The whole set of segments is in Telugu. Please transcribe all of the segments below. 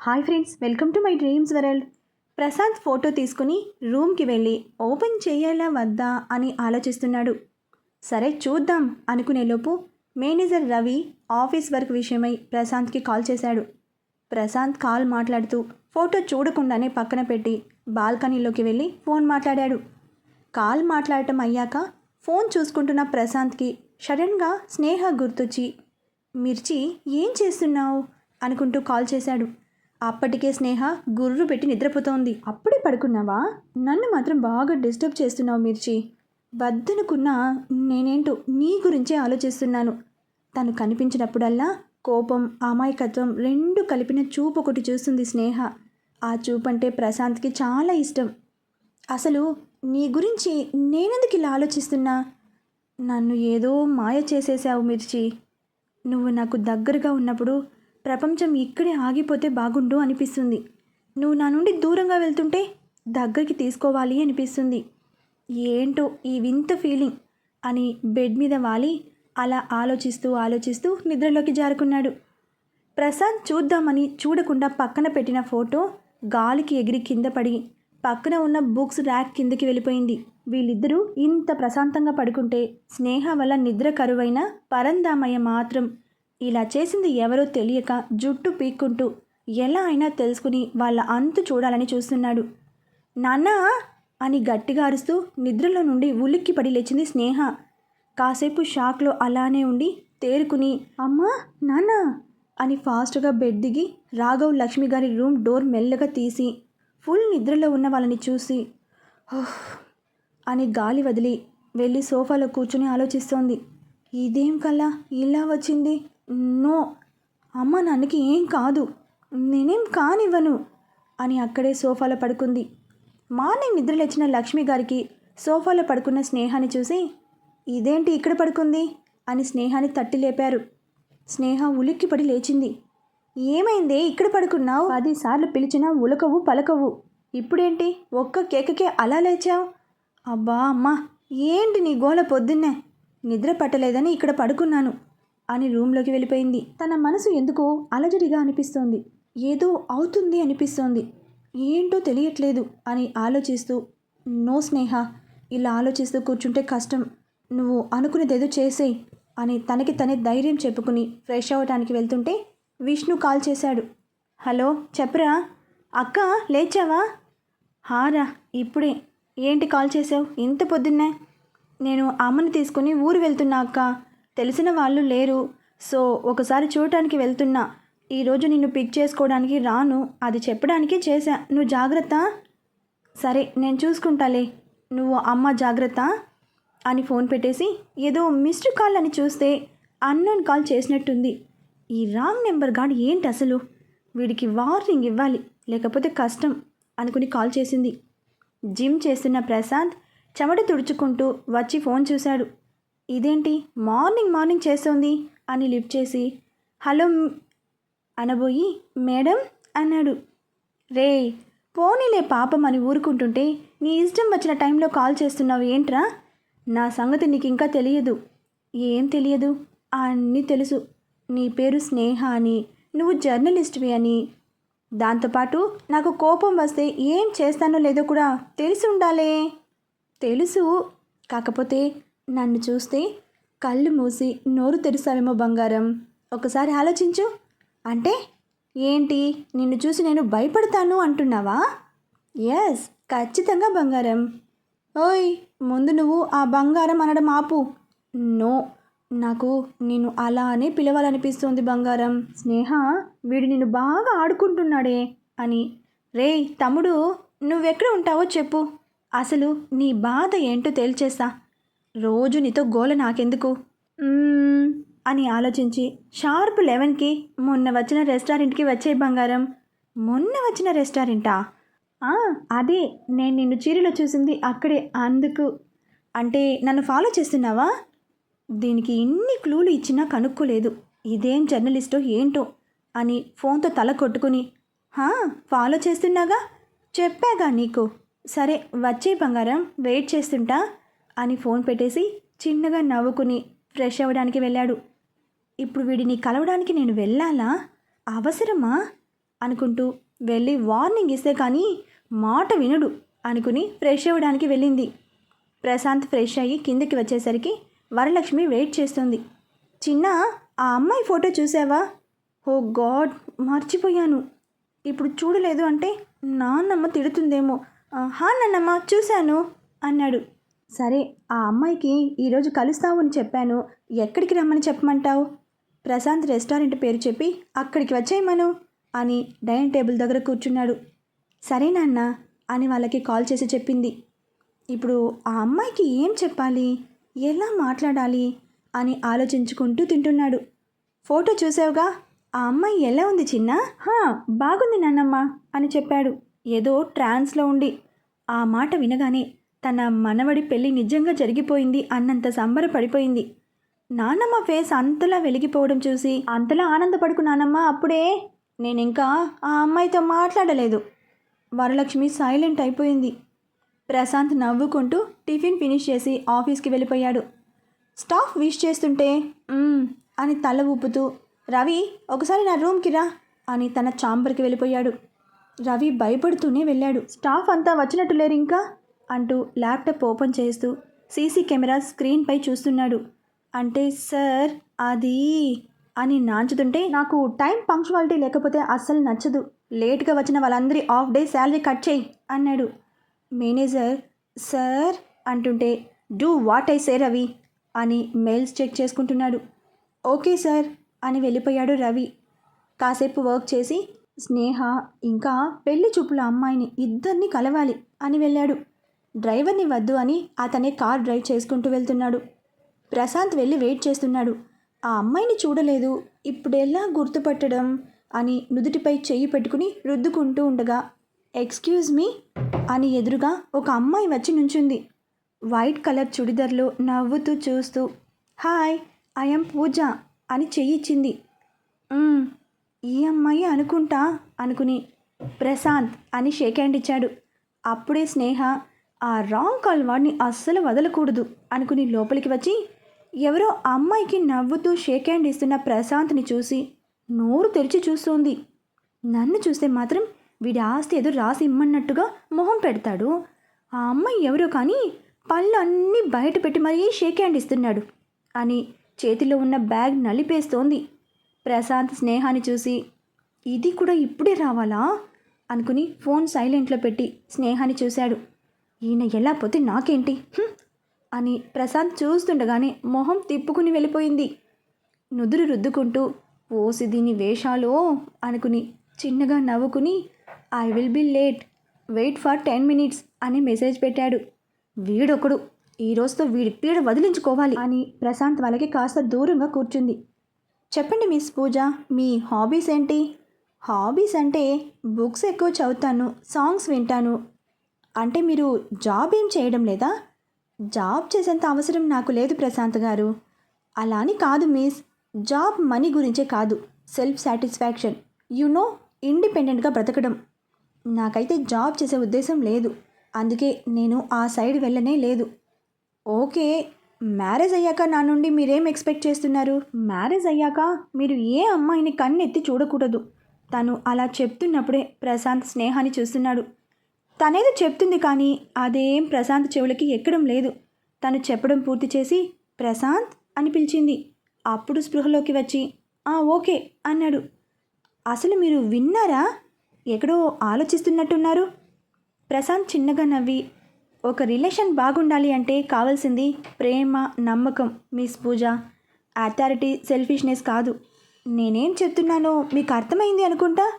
Hi friends welcome to my dreams world. Prashant photo తీసుకుని రూమ్కి వెళ్ళి ఓపెన్ చేయాలా వద్దా అని ఆలోచిస్తున్నాడు. సరే చూద్దాం అనుకునేలోపు మేనేజర్ రవి ఆఫీస్ వర్క్ విషయమై ప్రశాంత్కి కాల్ చేశాడు. ప్రశాంత్ కాల్ మాట్లాడుతూ ఫోటో చూడకుండానే పక్కన పెట్టి బాల్కనీలోకి వెళ్ళి ఫోన్ మాట్లాడాడు. కాల్ మాట్లాడటం అయ్యాక ఫోన్ చూసుకుంటున్న ప్రశాంత్కి సడన్గా స్నేహ గుర్తొచ్చి మిర్చి ఏం చేస్తున్నావు? అనుకుంటూ కాల్ చేశాడు. అప్పటికే స్నేహ గుర్రు పెట్టి నిద్రపోతోంది. అప్పుడే పడుకున్నావా? నన్ను మాత్రం బాగా డిస్టర్బ్ చేస్తున్నావు మిర్చి. వద్దనుకున్నా నేనేంటో నీ గురించే ఆలోచిస్తున్నాను. తను కనిపించినప్పుడల్లా కోపం అమాయకత్వం రెండు కలిపిన చూపు ఒకటి చూస్తుంది స్నేహ. ఆ చూపంటే ప్రశాంత్కి చాలా ఇష్టం. అసలు నీ గురించి నేనెందుకు ఇలా ఆలోచిస్తున్నా? నన్ను ఏదో మాయ చేసేసావు మిర్చి. నువ్వు నాకు దగ్గరగా ఉన్నప్పుడు ప్రపంచం ఇక్కడే ఆగిపోతే బాగుండు అనిపిస్తుంది. నువ్వు నా నుండి దూరంగా వెళ్తుంటే దగ్గరికి తీసుకోవాలి అనిపిస్తుంది. ఏంటో ఈ వింత ఫీలింగ్ అని బెడ్ మీద వాలి అలా ఆలోచిస్తూ ఆలోచిస్తూ నిద్రలోకి జారుకున్నాడు. ప్రసాద్ చూద్దామని చూడకుండా పక్కన పెట్టిన ఫోటో గాలికి ఎగిరి కింద పడి పక్కన ఉన్న బుక్స్ ర్యాక్ కిందకి వెళ్ళిపోయింది. వీళ్ళిద్దరూ ఇంత ప్రశాంతంగా పడుకుంటే స్నేహ వల్ల నిద్ర కరువైన పరందామయ్య మాత్రం ఇలా చేసింది ఎవరో తెలియక జుట్టు పీక్కుంటూ ఎలా అయినా తెలుసుకుని వాళ్ళ అంతు చూడాలని చూస్తున్నాడు. నాన్నా అని గట్టిగా అరుస్తూ నిద్రలో నుండి ఉలిక్కి పడి లేచింది స్నేహ. కాసేపు షాక్లో అలానే ఉండి తేరుకుని అమ్మా నాన్న అని ఫాస్ట్గా బెడ్ దిగి రాఘవ్ లక్ష్మి గారి రూమ్ డోర్ మెల్లగా తీసి ఫుల్ నిద్రలో ఉన్న వాళ్ళని చూసి ఓహ్ అని గాలి వదిలి వెళ్ళి సోఫాలో కూర్చుని ఆలోచిస్తోంది. ఇదేం కల్లా ఇలా వచ్చింది? నో అమ్మ నాన్నకి ఏం కాదు. నేనేం కానివ్వను అని అక్కడే సోఫాలో పడుకుంది. మార్నింగ్ నిద్రలేచిన లక్ష్మి గారికి సోఫాలో పడుకున్న స్నేహాన్ని చూసి ఇదేంటి ఇక్కడ పడుకుంది? అని స్నేహాన్ని తట్టి లేపారు. స్నేహ ఉలిక్కిపడి లేచింది. ఏమైందే? ఇక్కడ పడుకున్నావు? పదిసార్లు పిలిచినా ఉలకవు పలకవు. ఇప్పుడేంటి? ఒక్క కేకకే అలా లేచావు? అబ్బా అమ్మా ఏంటి నీ గోల పొద్దున్నే? నిద్ర పట్టలేదని ఇక్కడ పడుకున్నాను. అని రూమ్లోకి వెళ్ళిపోయింది. తన మనసు ఎందుకో అలజడిగా అనిపిస్తోంది. ఏదో అవుతుంది అనిపిస్తోంది. ఏంటో తెలియట్లేదు అని ఆలోచిస్తూ నో స్నేహ ఇలా ఆలోచిస్తూ కూర్చుంటే కష్టం. నువ్వు అనుకునేదేదో చేసేయి అని తనకి తనే ధైర్యం చెప్పుకుని ఫ్రెష్ అవ్వటానికి వెళ్తుంటే విష్ణు కాల్ చేశాడు. హలో చెప్పరా అక్క లేచావా? హారా ఇప్పుడే. ఏంటి కాల్ చేసావు? ఇంత పొద్దున్నే. నేను అమ్మని తీసుకుని ఊరు వెళ్తున్నా అక్క. తెలిసిన వాళ్ళు లేరు. సో ఒకసారి చూడటానికి వెళ్తున్నా. ఈరోజు నిన్ను పిక్ చేసుకోవడానికి రాను. అది చెప్పడానికి చేశా. నువ్వు జాగ్రత్త. సరే నేను చూసుకుంటాలే. నువ్వు అమ్మ జాగ్రత్త అని ఫోన్ పెట్టేసి ఏదో మిస్డ్ కాల్ అని చూస్తే అన్నోన్ కాల్ చేసినట్టుంది. ఈ రాంగ్ నెంబర్ గాడు ఏంటి అసలు? వీడికి వార్నింగ్ ఇవ్వాలి. లేకపోతే కష్టం అనుకుని కాల్ చేసింది. జిమ్ చేస్తున్న ప్రశాంత్ చెమట తుడుచుకుంటూ వచ్చి ఫోన్ చూశాడు. ఇదేంటి? మార్నింగ్ మార్నింగ్ చేస్తోంది అని లిఫ్ట్ చేసి హలో అనబోయి మేడం అన్నాడు. రే పోనీలే పాపం అని ఊరుకుంటుంటే నీ ఇష్టం వచ్చిన టైంలో కాల్ చేస్తున్నావు ఏంట్రా? నా సంగతి నీకు ఇంకా తెలియదు. ఏం తెలియదు? అన్నీ తెలుసు. నీ పేరు స్నేహ అని నువ్వు జర్నలిస్ట్వి అని. దాంతోపాటు నాకు కోపం వస్తే ఏం చేస్తానో లేదో కూడా తెలిసి ఉండాలే. తెలుసు. కాకపోతే నన్ను చూస్తే కళ్ళు మూసి నోరు తెరుస్తావేమో బంగారం. ఒకసారి ఆలోచించు. అంటే ఏంటి? నిన్ను చూసి నేను భయపడతాను అంటున్నావా? ఎస్ ఖచ్చితంగా బంగారం. ఓయ్ ముందు నువ్వు ఆ బంగారం అనడం ఆపు. నో నాకు నేను అలానే పిలవాలనిపిస్తుంది బంగారం. స్నేహ వీడు నిన్ను బాగా ఆడుకుంటున్నాడే అని. రే తమ్ముడు నువ్వెక్కడ ఉంటావో చెప్పు. అసలు నీ బాధ ఏంటో తేల్చేస్తా. రోజు నీతో గోల నాకెందుకు? అని ఆలోచించి షార్ప్ లెవెన్కి మొన్న వచ్చిన రెస్టారెంట్కి వచ్చే బంగారం. మొన్న వచ్చిన రెస్టారెంటా? అదే నేను నిన్ను చీరలో చూసింది అక్కడే అందుకు. అంటే నన్ను ఫాలో చేస్తున్నావా? దీనికి ఇన్ని క్లూలు ఇచ్చినా కనుక్కోలేదు. ఇదేం జర్నలిస్టో ఏంటో? అని ఫోన్తో తల కొట్టుకుని హా ఫాలో చేస్తున్నాగా? చెప్పాగా నీకు. సరే వచ్చే బంగారం వెయిట్ చేస్తుంటా? అని ఫోన్ పెట్టేసి చిన్నగా నవ్వుకుని ఫ్రెష్ అవ్వడానికి వెళ్ళాడు. ఇప్పుడు వీడిని కలవడానికి నేను వెళ్ళాలా? అవసరమా? అనుకుంటూ వెళ్ళి వార్నింగ్ ఇస్తే కానీ మాట వినడు అనుకుని ఫ్రెష్ అవ్వడానికి వెళ్ళింది. ప్రశాంత్ ఫ్రెష్ అయ్యి కిందకి వచ్చేసరికి వరలక్ష్మి వెయిట్ చేస్తుంది. చిన్న ఆ అమ్మాయి ఫోటో చూసావా? ఓ గాడ్ మర్చిపోయాను. ఇప్పుడు చూడలేదు అంటే నాన్నమ్మ తిడుతుందేమో. హా నాన్నమ్మ చూశాను అన్నాడు. సరే ఆ అమ్మాయికి ఈరోజు కలుస్తావు అని చెప్పాను. ఎక్కడికి రమ్మని చెప్పమంటావు? ప్రశాంత్ రెస్టారెంట్ పేరు చెప్పి అక్కడికి వచ్చేయమను అని డైనింగ్ టేబుల్ దగ్గర కూర్చున్నాడు. సరే నాన్న అని వాళ్ళకి కాల్ చేసి చెప్పింది. ఇప్పుడు ఆ అమ్మాయికి ఏం చెప్పాలి? ఎలా మాట్లాడాలి? అని ఆలోచించుకుంటూ తింటున్నాడు. ఫోటో చూసావుగా? ఆ అమ్మాయి ఎలా ఉంది చిన్న? హా బాగుంది నాన్నమ్మ అని చెప్పాడు. ఏదో ట్రాన్స్లో ఉండి. ఆ మాట వినగానే తన మనవడి పెళ్ళి నిజంగా జరిగిపోయింది అన్నంత సంబరపడిపోయింది. నాన్నమ్మ ఫేస్ అంతలా వెలిగిపోవడం చూసి అంతలా ఆనందపడుకున్నానమ్మా అప్పుడే నేను ఇంకా ఆ అమ్మాయితో మాట్లాడలేదు. వరలక్ష్మి సైలెంట్ అయిపోయింది. ప్రశాంత్ నవ్వుకుంటూ టిఫిన్ ఫినిష్ చేసి ఆఫీస్కి వెళ్ళిపోయాడు. స్టాఫ్ విష్ చేస్తుంటే అని తల ఊపుతూ రవి ఒకసారి నా రూమ్కి రా అని తన చాంబర్కి వెళ్ళిపోయాడు. రవి భయపడుతూనే వెళ్ళాడు. స్టాఫ్ అంతా వచ్చినట్టు లేరు ఇంకా. అంటూ ల్యాప్టాప్ ఓపెన్ చేస్తూ సీసీ కెమెరా స్క్రీన్పై చూస్తున్నాడు. అంటే సార్ అది అని నాంచుతుంటే నాకు టైం పంక్చువాలిటీ లేకపోతే అస్సలు నచ్చదు. లేట్గా వచ్చిన వాళ్ళందరి ఆఫ్ డే శాలరీ కట్ చేయి అన్నాడు. మేనేజర్ సార్ అంటుంటే do what I say Ravi అని మెయిల్స్ చెక్ చేసుకుంటున్నాడు. ఓకే సార్ అని వెళ్ళిపోయాడు రవి. కాసేపు వర్క్ చేసి స్నేహ ఇంకా పెళ్ళి చూపుల అమ్మాయిని ఇద్దరిని కలవాలి అని వెళ్ళాడు. డ్రైవర్ని వద్దు అని అతనే కార్ డ్రైవ్ చేసుకుంటూ వెళ్తున్నాడు. ప్రశాంత్ వెళ్ళి వెయిట్ చేస్తున్నాడు. ఆ అమ్మాయిని చూడలేదు. ఇప్పుడెలా గుర్తుపట్టడం అని నుదుటిపై చెయ్యి పెట్టుకుని రుద్దుకుంటూ ఉండగా ఎక్స్క్యూజ్ మీ అని ఎదురుగా ఒక అమ్మాయి వచ్చి నుంచుంది. వైట్ కలర్ చుడిదార్లో నవ్వుతూ చూస్తూ హాయ్ ఐఎమ్ పూజ అని చెయ్యిచ్చింది ఈ అమ్మాయి అనుకుంటా అనుకుని ప్రశాంత్ అని షేక్ హ్యాండ్ ఇచ్చాడు. అప్పుడే స్నేహ ఆ రాంగ్ కాల్ వాడిని అస్సలు వదలకూడదు అనుకుని లోపలికి వచ్చి ఎవరో అమ్మాయికి నవ్వుతూ షేక్ హ్యాండ్ ఇస్తున్న ప్రశాంత్ని చూసి నోరు తెరిచి చూస్తోంది. నన్ను చూస్తే మాత్రం వీడి ఆస్తి ఏదో రాసి ఇమ్మన్నట్టుగా మొహం పెడతాడు. ఆ అమ్మాయి ఎవరో కానీ పళ్ళు అన్నీ బయట పెట్టి మరీ షేక్ హ్యాండ్ ఇస్తున్నాడు అని చేతిలో ఉన్న బ్యాగ్ నలిపేస్తోంది. ప్రశాంత్ స్నేహాన్ని చూసి ఇది కూడా ఇప్పుడే రావాలా? అనుకుని ఫోన్ సైలెంట్లో పెట్టి స్నేహాన్ని చూశాడు. ఈయన ఎలా పోతే నాకేంటి? అని ప్రశాంత్ చూస్తుండగానే మొహం తిప్పుకుని వెళ్ళిపోయింది. నుదురు రుద్దుకుంటూ ఓసి దీని వేషాలో అనుకుని చిన్నగా నవ్వుకుని I will be late wait for ten minutes అని మెసేజ్ పెట్టాడు. వీడొకడు ఈ రోజుతో వీడి పీడ వదిలించుకోవాలి అని ప్రశాంత్ వాళ్ళకి కాస్త దూరంగా కూర్చుంది. చెప్పండి మిస్ పూజ మీ హాబీస్ ఏంటి? హాబీస్ అంటే బుక్స్ ఎక్కువ చదువుతాను సాంగ్స్ వింటాను అంటే మీరు జాబ్ ఏం చేయడం లేదా? జాబ్ చేసేంత అవసరం నాకు లేదు ప్రశాంత్ గారు. అలా అని కాదు మిస్. జాబ్ మనీ గురించే కాదు. Self satisfaction. యు నో ఇండిపెండెంట్గా బ్రతకడం. నాకైతే జాబ్ చేసే ఉద్దేశం లేదు. అందుకే నేను ఆ సైడ్ వెళ్ళనే లేదు. ఓకే మ్యారేజ్ అయ్యాక నా నుండి మీరేం ఎక్స్పెక్ట్ చేస్తున్నారు? మ్యారేజ్ అయ్యాక మీరు ఏ అమ్మాయిని కన్నెత్తి చూడకూడదు. తను అలా చెప్తున్నప్పుడే ప్రశాంత్ స్నేహాన్ని చూస్తున్నాడు. తనేదో చెప్తుంది కానీ అదేం ప్రశాంత్ చెవులకి ఎక్కడం లేదు. తను చెప్పడం పూర్తి చేసి ప్రశాంత్? అని పిలిచింది. అప్పుడు స్పృహలోకి వచ్చి "ఆ, ఓకే అన్నాడు. అసలు మీరు విన్నారా? ఎక్కడో ఆలోచిస్తున్నట్టున్నారు? ప్రశాంత్ చిన్నగా నవ్వి ఒక రిలేషన్ బాగుండాలి అంటే కావాల్సింది ప్రేమ నమ్మకం మిస్ పూజ. అథారిటీ సెల్ఫిష్నెస్ కాదు. నేనేం చెప్తున్నానో మీకు అర్థమైంది అనుకుంటా?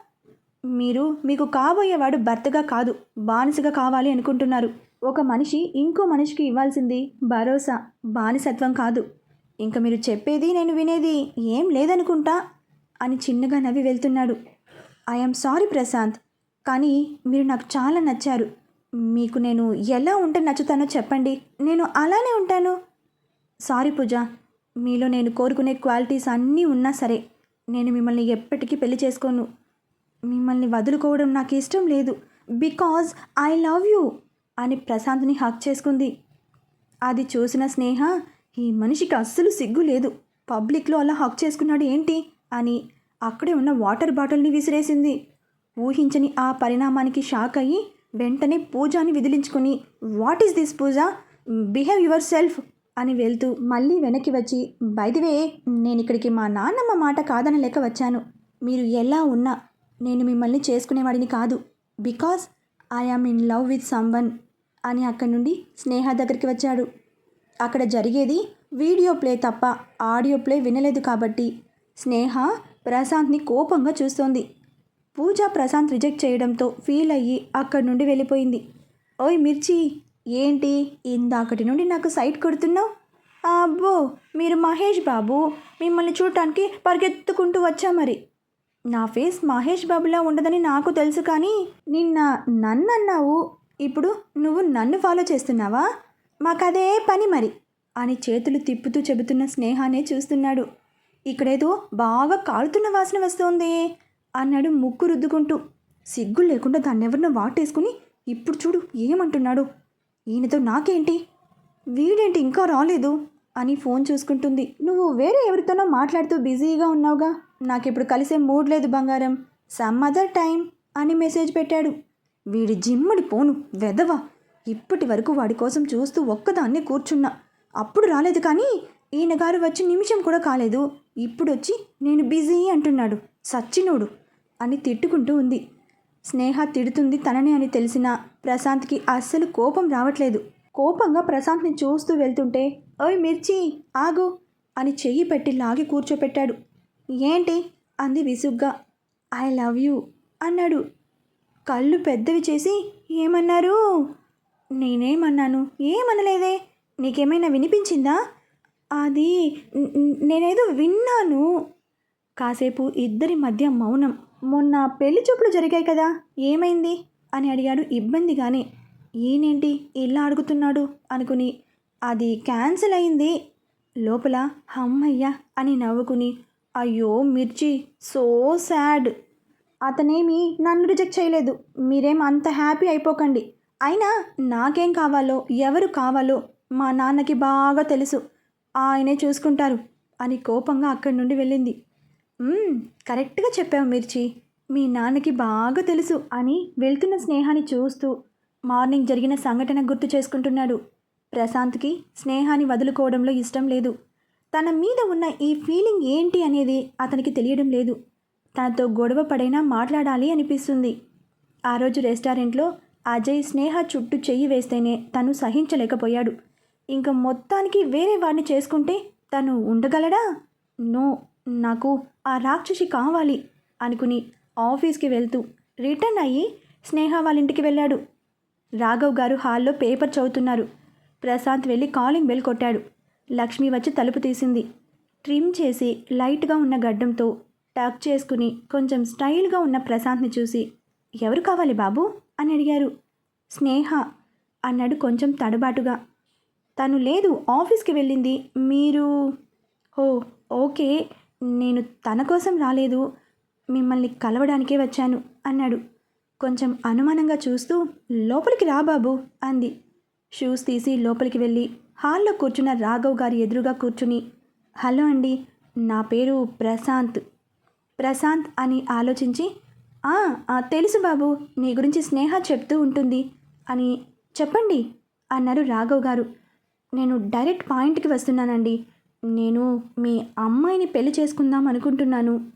మీరు మీకు కాబోయేవాడు భర్తగా కాదు బానిసగా కావాలి అనుకుంటున్నారు. ఒక మనిషి ఇంకో మనిషికి ఇవ్వాల్సింది భరోసా బానిసత్వం కాదు. ఇంకా మీరు చెప్పేది నేను వినేది ఏం లేదనుకుంటా? అని చిన్నగా నవ్వి వెళ్తున్నాడు. I'm sorry Prashant. కానీ మీరు నాకు చాలా నచ్చారు. మీకు నేను ఎలా ఉంటే నచ్చుతానో చెప్పండి. నేను అలానే ఉంటాను. సారీ పూజ. మీలో నేను కోరుకునే క్వాలిటీస్ అన్నీ ఉన్నా సరే నేను మిమ్మల్ని ఎప్పటికీ పెళ్ళి చేసుకోను. మిమ్మల్ని వదులుకోవడం నాకు ఇష్టం లేదు. బికాజ్ ఐ లవ్ యూ అని ప్రశాంత్ని హక్ చేసుకుంది. అది చూసిన స్నేహ ఈ మనిషికి అస్సలు సిగ్గు లేదు. పబ్లిక్లో అలా హక్ చేసుకున్నాడు ఏంటి? అని అక్కడే ఉన్న వాటర్ బాటిల్ని విసిరేసింది. ఊహించని ఆ పరిణామానికి షాక్ అయ్యి వెంటనే పూజాని విదిలించుకుని what is this Pooja? Behave yourself అని వెళ్తూ మళ్ళీ వెనక్కి వచ్చి బైదివే నేను ఇక్కడికి మా నాన్నమ్మ మాట కాదనలేక వచ్చాను. మీరు ఎలా ఉన్నా నేను మిమ్మల్ని చేసుకునేవాడిని కాదు. Because I in love with someone అని అక్కడి నుండి స్నేహ దగ్గరికి వచ్చాడు. అక్కడ జరిగేది వీడియో ప్లే తప్ప ఆడియో ప్లే వినలేదు కాబట్టి స్నేహ ప్రశాంత్ని కోపంగా చూస్తోంది. పూజ ప్రశాంత్ రిజెక్ట్ చేయడంతో ఫీల్ అయ్యి అక్కడి నుండి వెళ్ళిపోయింది. ఓయ్ మిర్చి ఏంటి ఇందాకటి నుండి నాకు సైట్ కొడుతున్నావు? అబ్బో మీరు మహేష్ బాబు మిమ్మల్ని చూడటానికి పరిగెత్తుకుంటూ వచ్చా మరి? నా ఫేస్ మహేష్ బాబులా ఉండదని నాకు తెలుసు కానీ నిన్న నన్ను అన్నావు. ఇప్పుడు నువ్వు నన్ను ఫాలో చేస్తున్నావా? మాకదే పని మరి అని చేతులు తిప్పుతూ చెబుతున్న స్నేహానే చూస్తున్నాడు. ఇక్కడేదో బాగా కాలుతున్న వాసన వస్తోంది అన్నాడు ముక్కు రుద్దుకుంటూ. సిగ్గు లేకుండా దాన్నెవరినో వాటేసుకుని ఇప్పుడు చూడు ఏమంటున్నాడు. ఈయనతో నాకేంటి? వీడేంటి ఇంకా రాలేదు అని ఫోన్ చూసుకుంటుంది. నువ్వు వేరే ఎవరితోనో మాట్లాడుతూ బిజీగా ఉన్నావుగా? నాకు ఇప్పుడు కలిసే మూడ్ లేదు బంగారం. సమ్ అదర్ టైం అని మెసేజ్ పెట్టాడు. వీడి జిమ్మడి పోను వెదవా ఇప్పటి వరకు వాడి కోసం చూస్తూ ఒక్కదాన్నే కూర్చున్నా. అప్పుడు రాలేదు కానీ ఈయన గారు వచ్చి నిమిషం కూడా కాలేదు. ఇప్పుడు వచ్చి నేను బిజీ అంటున్నాడు. సచ్చినోడు అని తిట్టుకుంటూ ఉంది. స్నేహ తిడుతుంది తననే అని తెలిసినా ప్రశాంత్కి అస్సలు కోపం రావట్లేదు. కోపంగా ప్రశాంత్ని చూస్తూ వెళ్తుంటే ఓయ్ మిర్చి ఆగు అని చెయ్యి పెట్టి లాగి కూర్చోపెట్టాడు. ఏంటి? అంది విసుగ్గా. ఐ లవ్ యూ అన్నాడు. కళ్ళు పెద్దవి చేసి ఏమన్నారు? నేనేమన్నాను? ఏమనలేదే? నీకేమైనా వినిపించిందా? అది నేనేదో విన్నాను. కాసేపు ఇద్దరి మధ్య మౌనం. మొన్న పెళ్ళి చూపులు జరిగాయి కదా ఏమైంది? అని అడిగాడు ఇబ్బందిగానే. ఈయనేంటి ఇలా అడుగుతున్నాడు అనుకుని అది క్యాన్సిల్ అయింది. లోపల హమ్మయ్య అని నవ్వుకుని అయ్యో మిర్చి సో సాడ్. అతనేమి నన్ను రిజెక్ట్ చేయలేదు. మీరేం అంత హ్యాపీ అయిపోకండి. అయినా నాకేం కావాలో ఎవరు కావాలో మా నాన్నకి బాగా తెలుసు. ఆయనే చూసుకుంటారు అని కోపంగా అక్కడి నుండి వెళ్ళింది. కరెక్ట్గా చెప్పావు మిర్చి. మీ నాన్నకి బాగా తెలుసు అని వెళ్తున్న స్నేహాన్ని చూస్తూ మార్నింగ్ జరిగిన సంఘటన గుర్తు చేసుకుంటున్నాడు. ప్రశాంత్కి స్నేహాన్ని వదులుకోవడంలో ఇష్టం లేదు. తన మీద ఉన్న ఈ ఫీలింగ్ ఏంటి అనేది అతనికి తెలియడం లేదు. తనతో గొడవ పడైనా మాట్లాడాలి అనిపిస్తుంది. ఆ రోజు రెస్టారెంట్లో అజయ్ స్నేహ చుట్టూ చెయ్యి వేస్తేనే తను సహించలేకపోయాడు. ఇంకా మొత్తానికి వేరే వాడిని చేసుకుంటే తను ఉండగలడా? నో నాకు ఆ రాక్షసి కావాలి అనుకుని ఆఫీస్కి వెళ్తూ రిటర్న్ అయ్యి స్నేహ వాళ్ళ ఇంటికి వెళ్ళాడు. రాఘవ్ గారు హాల్లో పేపర్ చదువుతున్నారు. ప్రశాంత్ వెళ్ళి కాలింగ్ బెల్ కొట్టాడు. లక్ష్మి వచ్చి తలుపు తీసింది. ట్రిమ్ చేసి లైట్గా ఉన్న గడ్డంతో టక్ చేసుకుని కొంచెం స్టైల్గా ఉన్న ప్రశాంత్ని చూసి ఎవరు కావాలి బాబు? అని అడిగారు. స్నేహ అన్నాడు కొంచెం తడబాటుగా. తను లేదు ఆఫీస్కి వెళ్ళింది. మీరు ఓ ఓకే నేను తన కోసం రాలేదు. మిమ్మల్ని కలవడానికే వచ్చాను అన్నాడు. కొంచెం అనుమానంగా చూస్తూ లోపలికి రా బాబు అంది. షూస్ తీసి లోపలికి వెళ్ళి హాల్లో కూర్చున్న రాఘవ్ గారి ఎదురుగా కూర్చుని హలో అండి నా పేరు ప్రశాంత్. ప్రశాంత్ అని ఆలోచించి తెలుసు బాబు నీ గురించి స్నేహ చెప్తూ ఉంటుంది అని చెప్పండి అన్నారు రాఘవ్ గారు. నేను డైరెక్ట్ పాయింట్కి వస్తున్నానండి. నేను మీ అమ్మాయిని పెళ్ళి చేసుకుందాం అనుకుంటున్నాను.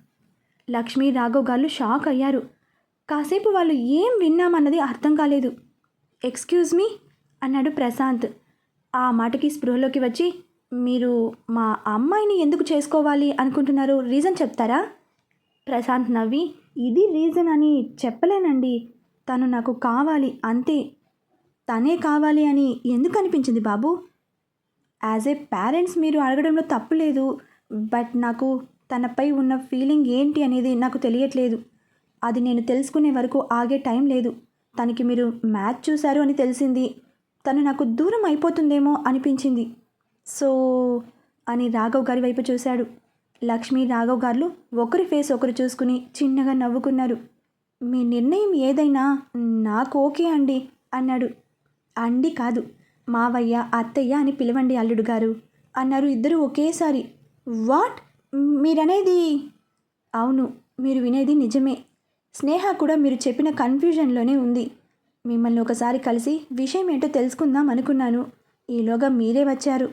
లక్ష్మీ రాఘవ్ గారు షాక్ అయ్యారు. కాసేపు వాళ్ళు ఏం విన్నామన్నది అర్థం కాలేదు. ఎక్స్క్యూజ్ మీ అన్నాడు ప్రశాంత్. ఆ మాటకి స్పృహలోకి వచ్చి మీరు మా అమ్మాయిని ఎందుకు చేసుకోవాలి అనుకుంటున్నారు? రీజన్ చెప్తారా? ప్రశాంత్ నవ్వి ఇది రీజన్ అని చెప్పలేనండి. తను నాకు కావాలి అంతే. తనే కావాలి అని ఎందుకు అనిపించింది బాబు? యాజ్ ఏ పేరెంట్స్ మీరు అడగడంలో తప్పు లేదు. బట్ నాకు తనపై ఉన్న ఫీలింగ్ ఏంటి అనేది నాకు తెలియట్లేదు. అది నేను తెలుసుకునే వరకు ఆగే టైం లేదు. తనకి మీరు మ్యాచ్ చూశారు అని తెలిసింది. తను నాకు దూరం అయిపోతుందేమో అనిపించింది. సో అని రాఘవ్ గారి వైపు చూశాడు. లక్ష్మి రాఘవ్ గారు ఒకరి ఫేస్ ఒకరు చూసుకుని చిన్నగా నవ్వుకున్నారు. మీ నిర్ణయం ఏదైనా నాకు ఓకే అండి అన్నాడు. అండి కాదు మావయ్య అత్తయ్య అని పిలవండి అల్లుడు గారు అన్నారు ఇద్దరు ఒకేసారి. వాట్? మీరనేది? అవును మీరు వినేది నిజమే. స్నేహ కూడా మీరు చెప్పిన కన్ఫ్యూజన్లోనే ఉంది. మిమ్మల్ని ఒకసారి కలిసి విషయం ఏంటో తెలుసుకుందాం అనుకున్నాను. ఈలోగా మీరే వచ్చారు.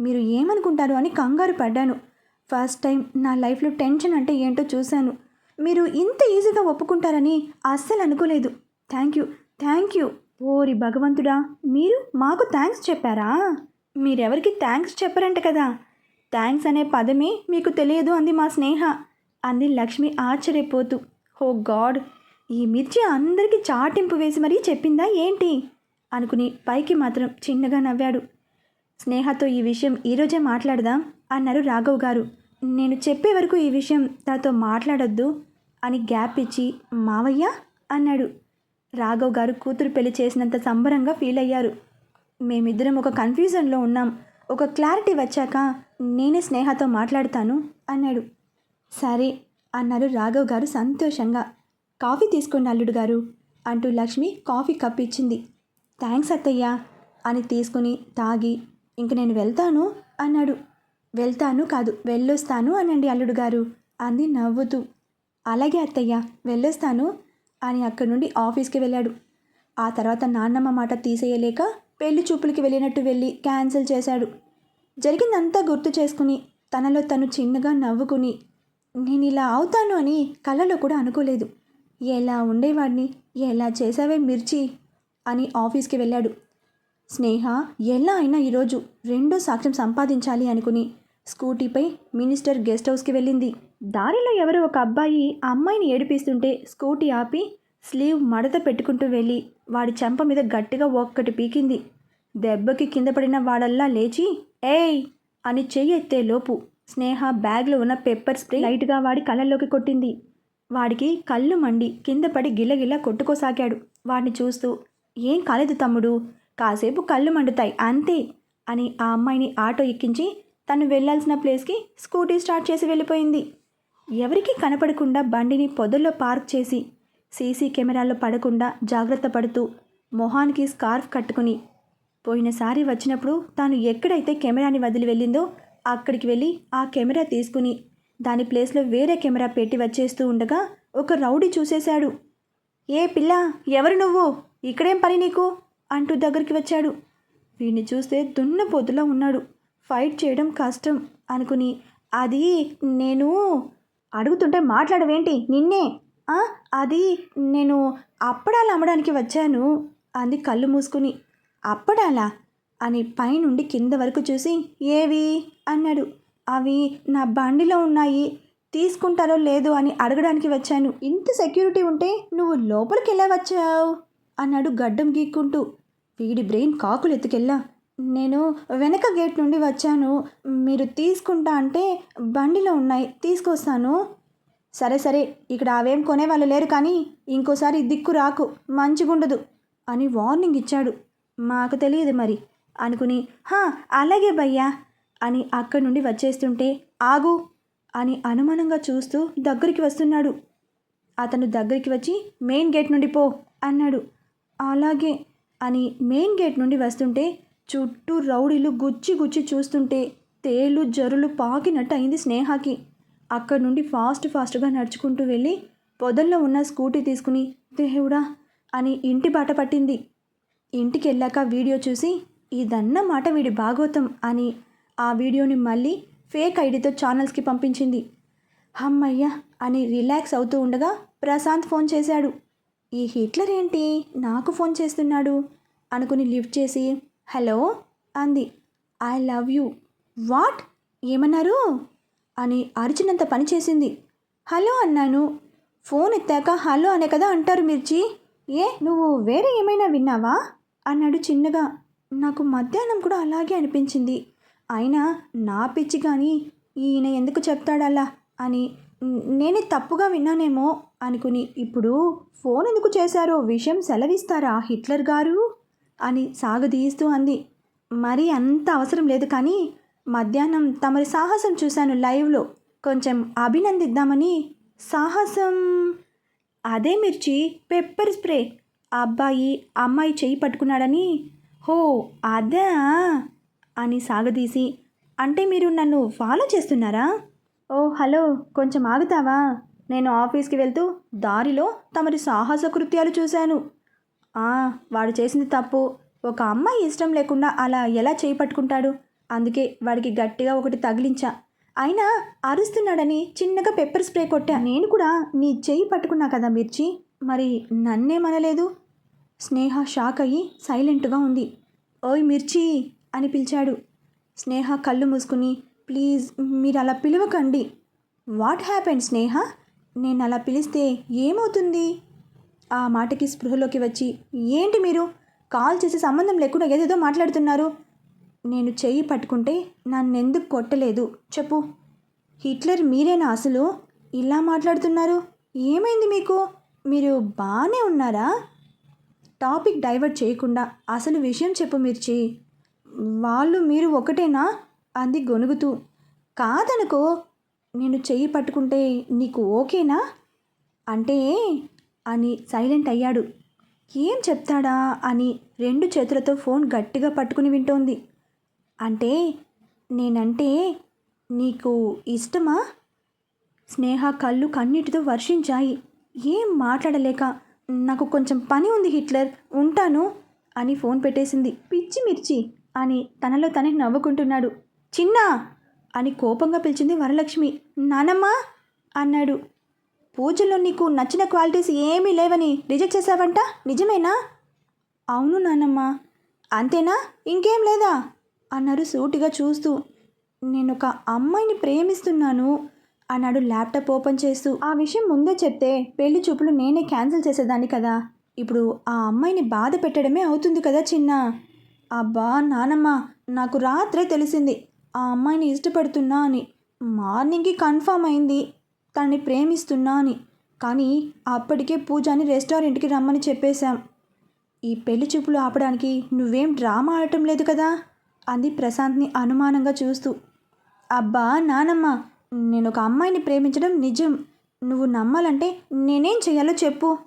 మీరు ఏమనుకుంటారు అని కంగారు పడ్డాను. ఫస్ట్ టైం నా లైఫ్లో టెన్షన్ అంటే ఏంటో చూశాను. మీరు ఇంత ఈజీగా ఒప్పుకుంటారని అస్సలు అనుకోలేదు. Thank you thank you. ఓరి భగవంతుడా మీరు మాకు థ్యాంక్స్ చెప్పారా? మీరెవరికి థ్యాంక్స్ చెప్పరంట కదా. థ్యాంక్స్ అనే పదమే మీకు తెలియదు అంది మా స్నేహ. అంది లక్ష్మి ఆశ్చర్యపోతూ. హో గాడ్ ఈ మిర్చి అందరికీ చాటింపు వేసి మరీ చెప్పిందా ఏంటి? అనుకుని పైకి మాత్రం చిన్నగా నవ్వాడు. స్నేహతో ఈ విషయం ఈరోజే మాట్లాడదాం అన్నారు రాఘవ్ గారు. నేను చెప్పే వరకు ఈ విషయం తనతో మాట్లాడొద్దు అని గ్యాప్ ఇచ్చి మావయ్య అన్నాడు. రాఘవ్ గారు కూతురు పెళ్ళి చేసినంత సంబరంగా ఫీల్ అయ్యారు. మేమిద్దరం ఒక కన్ఫ్యూజన్లో ఉన్నాం. ఒక క్లారిటీ వచ్చాక నేనే స్నేహతో మాట్లాడతాను అన్నాడు. సరే అన్నారు రాఘవ్ గారు సంతోషంగా. కాఫీ తీసుకోండి అల్లుడు గారు అంటూ లక్ష్మి కాఫీ కప్ ఇచ్చింది. థ్యాంక్స్ అత్తయ్య అని తీసుకుని తాగి ఇంక నేను వెళ్తాను అన్నాడు. వెళ్తాను కాదు వెళ్ళొస్తాను అనండి అల్లుడు గారు అంది నవ్వుతూ. అలాగే అత్తయ్య వెళ్ళొస్తాను అని అక్కడి నుండి ఆఫీస్కి వెళ్ళాడు. ఆ తర్వాత నాన్నమ్మ మాట తీసేయలేక పెళ్ళి చూపులకి వెళ్ళినట్టు వెళ్ళి క్యాన్సిల్ చేశాడు. జరిగిందంతా గుర్తు చేసుకుని తనలో తను చిన్నగా నవ్వుకుని నేను ఇలా అవుతాను అని కళ్ళలో కూడా అనుకోలేదు. ఎలా ఉండేవాడిని? ఎలా చేసావే మిర్చి? అని ఆఫీస్కి వెళ్ళాడు. స్నేహ ఎలా అయినా ఈరోజు రెండో సాక్ష్యం సంపాదించాలి అనుకుని స్కూటీపై మినిస్టర్ గెస్ట్ హౌస్కి వెళ్ళింది. దారిలో ఎవరో ఒక అబ్బాయి అమ్మాయిని ఏడిపిస్తుంటే స్కూటీ ఆపి స్లీవ్ మడత పెట్టుకుంటూ వెళ్ళి వాడి చెంప మీద గట్టిగా ఒక్కటి పీకింది. దెబ్బకి కింద పడిన వాడల్లా లేచి ఏయ్! అని చెయ్యి ఎత్తే లోపు స్నేహ బ్యాగ్లో ఉన్న పెప్పర్ స్ప్రే లైట్గా వాడి కళ్ళల్లోకి కొట్టింది. వాడికి కళ్ళు మండి కింద పడి గిల్లగిల్ల కొట్టుకోసాగాడు. వాడిని చూస్తూ ఏం కాలేదు తమ్ముడు కాసేపు కళ్ళు మండుతాయి అంతే అని ఆ అమ్మాయిని ఆటో ఎక్కించి తను వెళ్ళాల్సిన ప్లేస్కి స్కూటీ స్టార్ట్ చేసి వెళ్ళిపోయింది. ఎవరికీ కనపడకుండా బండిని పొదల్లో పార్క్ చేసి సీసీ కెమెరాల్లో పడకుండా జాగ్రత్త పడుతూ మొహానికి స్కార్ఫ్ కట్టుకుని పోయినసారి వచ్చినప్పుడు తాను ఎక్కడైతే కెమెరాని వదిలి వెళ్ళిందో అక్కడికి వెళ్ళి ఆ కెమెరా తీసుకుని దాని ప్లేస్లో వేరే కెమెరా పెట్టి వచ్చేస్తూ ఉండగా ఒక రౌడీ చూసేశాడు. ఏ పిల్ల ఎవరు నువ్వు? ఇక్కడేం పని నీకు? అంటూ దగ్గరికి వచ్చాడు. వీడిని చూస్తే దున్నపోతులా ఉన్నాడు. ఫైట్ చేయడం కష్టం అనుకుని అది నేను అడుగుతుంటే మాట్లాడవేంటి? నిన్నే అది నేను అప్పడాలు అమ్మడానికి వచ్చాను అంది కళ్ళు మూసుకుని. అప్పడాలా? అని పైనుండి కింద వరకు చూసి ఏవి? అన్నాడు. అవి నా బండిలో ఉన్నాయి తీసుకుంటారో లేదో అని అడగడానికి వచ్చాను. ఇంత సెక్యూరిటీ ఉంటే నువ్వు లోపలికి ఎలా వచ్చావు? అన్నాడు గడ్డం గీక్కుంటూ. వీడి బ్రెయిన్ కాకులు ఎత్తుకెళ్ళా. నేను వెనక గేట్ నుండి వచ్చాను. మీరు తీసుకుంటా అంటే బండిలో ఉన్నాయి తీసుకొస్తాను. సరే సరే ఇక్కడ అవేం కొనేవాళ్ళు లేరు కానీ ఇంకోసారి దిక్కు రాకు మంచిగుండదు అని వార్నింగ్ ఇచ్చాడు. మాకు తెలియదు మరి అనుకుని హా అలాగే భయ్యా అని అక్కడి నుండి వచ్చేస్తుంటే ఆగు అని అనుమానంగా చూస్తూ దగ్గరికి వస్తున్నాడు. అతను దగ్గరికి వచ్చి మెయిన్ గేట్ నుండి పో అన్నాడు. అలాగే అని మెయిన్ గేట్ నుండి వస్తుంటే చుట్టూ రౌడీలు గుచ్చి గుచ్చి చూస్తుంటే తేలు జరులు పాకినట్టు అయింది స్నేహకి. అక్కడి నుండి ఫాస్ట్ ఫాస్ట్గా నడుచుకుంటూ వెళ్ళి పొదల్లో ఉన్న స్కూటీ తీసుకుని దేవుడా అని ఇంటి బాట పట్టింది. ఇంటికి వెళ్ళాక వీడియో చూసి ఇదన్నమాట వీడి భాగవతం అని ఆ వీడియోని మళ్ళీ ఫేక్ ఐడితో ఛానల్స్కి పంపించింది. హమ్మయ్య! అని రిలాక్స్ అవుతూ ఉండగా ప్రశాంత్ ఫోన్ చేశాడు. ఈ హిట్లర్ ఏంటి? నాకు ఫోన్ చేస్తున్నాడు. అనుకుని లిఫ్ట్ చేసి హలో అంది. I love you. వాట్? ఏమన్నారు? అని అరిచినంత పని చేసింది. హలో అన్నాను. ఫోన్ ఎత్తాక హలో అనే కదా అంటారు మిర్చి. ఏ నువ్వు వేరే ఏమైనా విన్నావా? అన్నాడు చిన్నగా. నాకు మధ్యాహ్నం కూడా అలాగే అనిపించింది. అయినా నా పిచ్చి కానీ ఈయన ఎందుకు చెప్తాడలా అని నేనే తప్పుగా విన్నానేమో అనుకుని ఇప్పుడు ఫోన్ ఎందుకు చేశారో విషయం సెలవిస్తారా హిట్లర్ గారు? అని సాగదీస్తూ అంది. మరీ అంత అవసరం లేదు కానీ మధ్యాహ్నం తమరి సాహసం చూశాను లైవ్లో. కొంచెం అభినందిద్దామని. సాహసం? అదే మిర్చి పెప్పర్ స్ప్రే. ఆ అబ్బాయి అమ్మాయి చేయి పట్టుకున్నాడని. హో అదా? అని సాగదీసి అంటే మీరు నన్ను ఫాలో చేస్తున్నారా? ఓ హలో కొంచెం ఆగుతావా? నేను ఆఫీస్కి వెళ్తూ దారిలో తమరి సాహస కృత్యాలు చూశాను. ఆ, వాడు చేసింది తప్పు. ఒక అమ్మాయి ఇష్టం లేకుండా అలా ఎలా చేయి పట్టుకుంటాడు? అందుకే వాడికి గట్టిగా ఒకటి తగిలించా. అయినా అరుస్తున్నాడని చిన్నగా పెప్పర్ స్ప్రే కొట్టా. నేను కూడా నీ చేయి పట్టుకున్నా కదా మిర్చి? మరి నన్నేమనలేదు? స్నేహ షాక్ అయ్యి సైలెంట్గా ఉంది. ఓయ్ మిర్చి అని పిలిచాడు. స్నేహ కళ్ళు మూసుకుని ప్లీజ్ మీరు అలా పిలవకండి. What happened Sneha? నేను అలా పిలిస్తే ఏమవుతుంది? ఆ మాటకి స్పృహలోకి వచ్చి ఏంటి మీరు? కాల్ చేసే సంబంధం లేకుండా ఏదేదో మాట్లాడుతున్నారు. నేను చెయ్యి పట్టుకుంటే నన్నెందుకు కొట్టలేదు. చెప్పు. హిట్లర్ మీరేనా అసలు? ఇలా మాట్లాడుతున్నారు? ఏమైంది మీకు? మీరు బాగానే ఉన్నారా? టాపిక్ డైవర్ట్ చేయకుండా అసలు విషయం చెప్పు మిర్చి. వాళ్ళు మీరు ఒకటేనా? అంది గొనుగుతూ కాదనుకో నేను చెయ్యి పట్టుకుంటే నీకు ఓకేనా? అంటే అని సైలెంట్ అయ్యాడు. ఏం చెప్తాడా అని రెండు చేతులతో ఫోన్ గట్టిగా పట్టుకుని వింటోంది. అంటే నేనంటే నీకు ఇష్టమా? స్నేహ కళ్ళు కన్నీటితో వర్షించాయి. ఏం మాట్లాడలేక నాకు కొంచెం పని ఉంది హిట్లర్ ఉంటాను అని ఫోన్ పెట్టేసింది. పిచ్చి మిర్చి. అని తనలో తనే నవ్వుకుంటున్నాడు. చిన్నా! అని కోపంగా పిలిచింది వరలక్ష్మి. నానమ్మా! అన్నాడు. పూజలో నీకు నచ్చిన క్వాలిటీస్ ఏమీ లేవని రిజెక్ట్ చేశావంట? నిజమేనా? అవును నానమ్మ. అంతేనా? ఇంకేం లేదా? అన్నారు సూటిగా చూస్తూ. నేను ఒక అమ్మాయిని ప్రేమిస్తున్నాను అన్నాడు ల్యాప్టాప్ ఓపెన్ చేస్తూ. ఆ విషయం ముందే చెప్తే పెళ్ళి చూపులు నేనే క్యాన్సిల్ చేసేదాన్ని కదా. ఇప్పుడు ఆ అమ్మాయిని బాధ పెట్టడమే అవుతుంది కదా చిన్న? అబ్బా నానమ్మ నాకు రాత్రే తెలిసింది. ఆ అమ్మాయిని ఇష్టపడుతున్నా అని. మార్నింగ్కి కన్ఫామ్ అయింది. తనని ప్రేమిస్తున్నా అని. కానీ అప్పటికే పూజాని రెస్టారెంట్కి రమ్మని చెప్పేశాం. ఈ పెళ్ళి చూపులు ఆపడానికి నువ్వేం డ్రామా ఆడటం లేదు కదా? అంది ప్రశాంత్ని అనుమానంగా చూస్తూ. అబ్బా నానమ్మ నేను ఒక అమ్మాయిని ప్రేమించడం నిజం. నువ్వు నమ్మాలంటే నేనేం చేయాలో చెప్పు.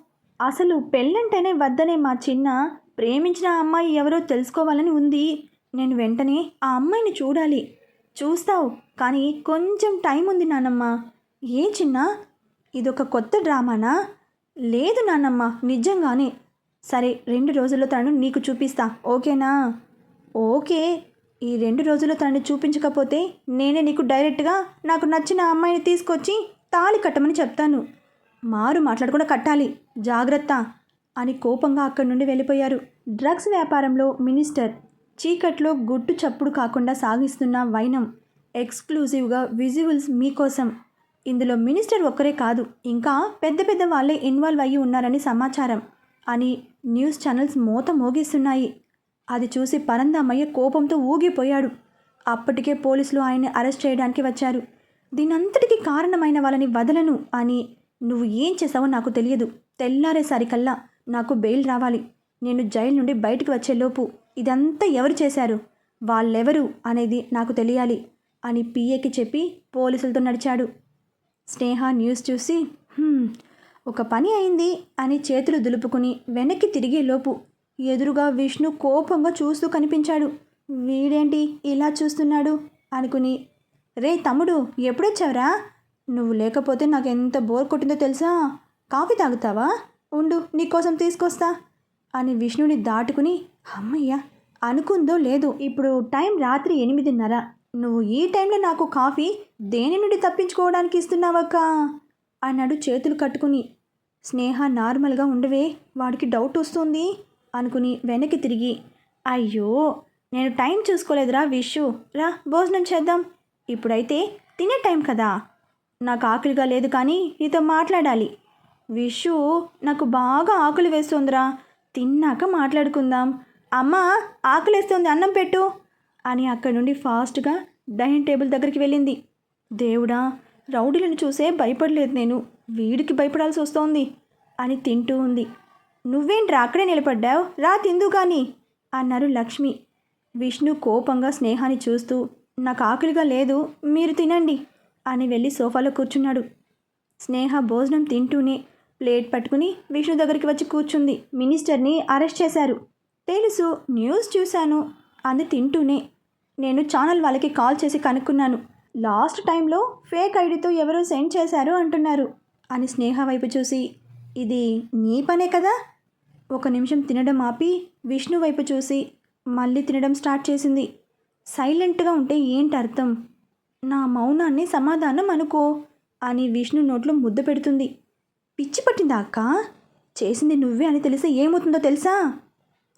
అసలు పెళ్ళంటేనే వద్దనే మా చిన్న ప్రేమించిన ఆ అమ్మాయి ఎవరో తెలుసుకోవాలని ఉంది. నేను వెంటనే ఆ అమ్మాయిని చూడాలి. చూస్తావు కానీ కొంచెం టైం ఉంది నానమ్మ. ఏ చిన్న? ఇదొక కొత్త డ్రామానా? లేదు నానమ్మ నిజంగానే. సరే రెండు రోజుల్లో తనను నీకు చూపిస్తా ఓకేనా? ఓకే. ఈ రెండు రోజుల్లో తనని చూపించకపోతే నేనే నీకు డైరెక్ట్గా నాకు నచ్చిన అమ్మాయిని తీసుకొచ్చి తాళి కట్టమని చెప్తాను. మారు మాట్లాడకుండా కట్టాలి. జాగ్రత్త అని కోపంగా అక్కడి నుండి వెళ్ళిపోయారు. డ్రగ్స్ వ్యాపారంలో మినిస్టర్ చీకట్లో గుట్టు చప్పుడు కాకుండా సాగిస్తున్న వైనం ఎక్స్క్లూజివ్గా విజువల్స్ మీకోసం. ఇందులో మినిస్టర్ ఒక్కరే కాదు ఇంకా పెద్ద పెద్ద వాళ్ళే ఇన్వాల్వ్ అయ్యి ఉన్నారని సమాచారం అని న్యూస్ ఛానల్స్ మోత మోగిస్తున్నాయి. అది చూసి పరందామయ్య కోపంతో ఊగిపోయాడు. అప్పటికే పోలీసులు ఆయన్ని అరెస్ట్ చేయడానికి వచ్చారు. దీనంతటికి కారణమైన వాళ్ళని వదలను అని నువ్వు ఏం చేసావో నాకు తెలియదు. తెల్లారేసరికల్లా నాకు బెయిల్ రావాలి. నేను జైలు నుండి బయటికి వచ్చేలోపు ఇదంతా ఎవరు చేశారు? వాళ్ళెవరు అనేది నాకు తెలియాలి అని పిఏకి చెప్పి పోలీసులతో నడిచాడు. స్నేహ న్యూస్ చూసి ఒక పని అయింది అని చేతులు దులుపుకుని వెనక్కి తిరిగేలోపు ఎదురుగా విష్ణు కోపంగా చూస్తూ కనిపించాడు. వీడేంటి ఇలా చూస్తున్నాడు? అనుకుని రే తమ్ముడు ఎప్పుడొచ్చావరా? నువ్వు లేకపోతే నాకు ఎంత బోర్ కొట్టిందో తెలుసా? కాఫీ తాగుతావా? ఉండు నీకోసం తీసుకొస్తా. అని విష్ణుని దాటుకుని అమ్మయ్య అనుకుందో లేదు ఇప్పుడు టైం రాత్రి ఎనిమిదిన్నర. నువ్వు ఈ టైంలో నాకు కాఫీ దేని నుండి తప్పించుకోవడానికి ఇస్తున్నావక్క? అన్నాడు చేతులు కట్టుకుని. స్నేహ నార్మల్గా ఉండవే వాడికి డౌట్ వస్తుంది అనుకుని వెనక్కి తిరిగి. అయ్యో నేను టైం చూసుకోలేదురా విషు రా భోజనం చేద్దాం. ఇప్పుడైతే తినే టైం కదా. నాకు ఆకలిగా లేదు కానీ నీతో మాట్లాడాలి. విషు నాకు బాగా ఆకలి వేస్తుందిరా. తిన్నాక మాట్లాడుకుందాం. అమ్మా ఆకలేస్తుంది అన్నం పెట్టు అని అక్కడి నుండి ఫాస్ట్గా డైనింగ్ టేబుల్ దగ్గరికి వెళ్ళింది. దేవుడా రౌడీలను చూసే భయపడలేదు నేను. వీడికి భయపడాల్సి వస్తోంది అని తింటూ ఉంది. నువ్వేంట్రా అక్కడే నిలబడ్డావు? రా తిందు కానీ అన్నారు లక్ష్మి. విష్ణు కోపంగా స్నేహాన్ని చూస్తూ నాకు ఆకలిగా లేదు మీరు తినండి అని వెళ్ళి సోఫాలో కూర్చున్నాడు. స్నేహ భోజనం తింటూనే ప్లేట్ పట్టుకుని విష్ణు దగ్గరికి వచ్చి కూర్చుంది. మినిస్టర్ని అరెస్ట్ చేశారు. తెలుసు న్యూస్ చూశాను అంది తింటూనే నేను ఛానల్ వాళ్ళకి కాల్ చేసి కనుక్కున్నాను. లాస్ట్ టైంలో ఫేక్ ఐడితో ఎవరో సెండ్ చేశారు అంటున్నారు. అని స్నేహ వైపు చూసి ఇది నీ పనే కదా? ఒక నిమిషం తినడం ఆపి విష్ణు వైపు చూసి మళ్ళీ తినడం స్టార్ట్ చేసింది. సైలెంట్గా ఉంటే ఏంటి అర్థం? నా మౌనాన్ని సమాధానం అనుకో అని విష్ణు నోట్లో ముద్ద పెడుతుంది. పిచ్చి పట్టిందా అక్క? చేసింది నువ్వే అని తెలిస్తే ఏమవుతుందో తెలుసా?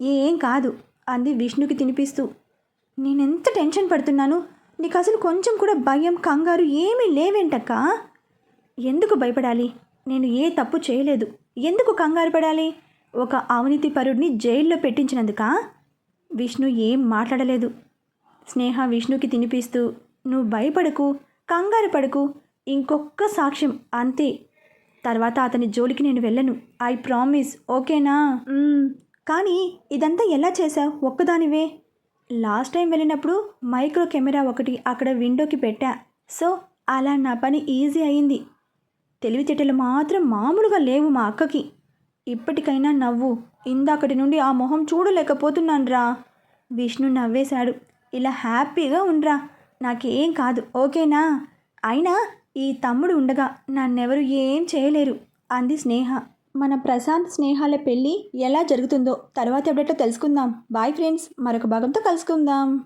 ఏం కాదు అంది విష్ణుకి తినిపిస్తూ. నేనెంత టెన్షన్ పడుతున్నాను? నీకు అసలు కొంచెం కూడా భయం కంగారు ఏమీ లేవేంటక్క? ఎందుకు భయపడాలి? నేను ఏ తప్పు చేయలేదు. ఎందుకు కంగారు పడాలి? ఒక అవినీతి పరుడిని జైల్లో పెట్టించినందుకా? విష్ణు ఏం మాట్లాడలేదు. స్నేహ విష్ణుకి తినిపిస్తూ నువ్వు భయపడకు కంగారు పడకు ఇంకొక్క సాక్ష్యం అంతే. తర్వాత అతని జోలికి నేను వెళ్ళను. ఐ ప్రామిస్ ఓకేనా? "మ్మ్. కానీ ఇదంతా ఎలా చేశావు? ఒక్కదానివే. లాస్ట్ టైం వెళ్ళినప్పుడు మైక్రో కెమెరా ఒకటి అక్కడ విండోకి పెట్టా. సో అలా నా పని ఈజీ అయింది. తెలివితేటలు మాత్రం మామూలుగా లేవు మా అక్కకి. ఇప్పటికైనా నవ్వు. ఇందాకటి నుండి ఆ మొహం చూడలేకపోతున్నానురా. విష్ణు నవ్వేశాడు. ఇలా హ్యాపీగా ఉండ్రా. నాకేం కాదు ఓకేనా? అయినా ఈ తమ్ముడు ఉండగా నన్నెవరు ఏం చేయలేరు అంది స్నేహ. మన ప్రశాంత్ స్నేహాల పెళ్ళి ఎలా జరుగుతుందో తర్వాత ఎప్పుడైతే తెలుసుకుందాం. బాయ్ ఫ్రెండ్స్ మరొక భాగంతో కలుసుకుందాం.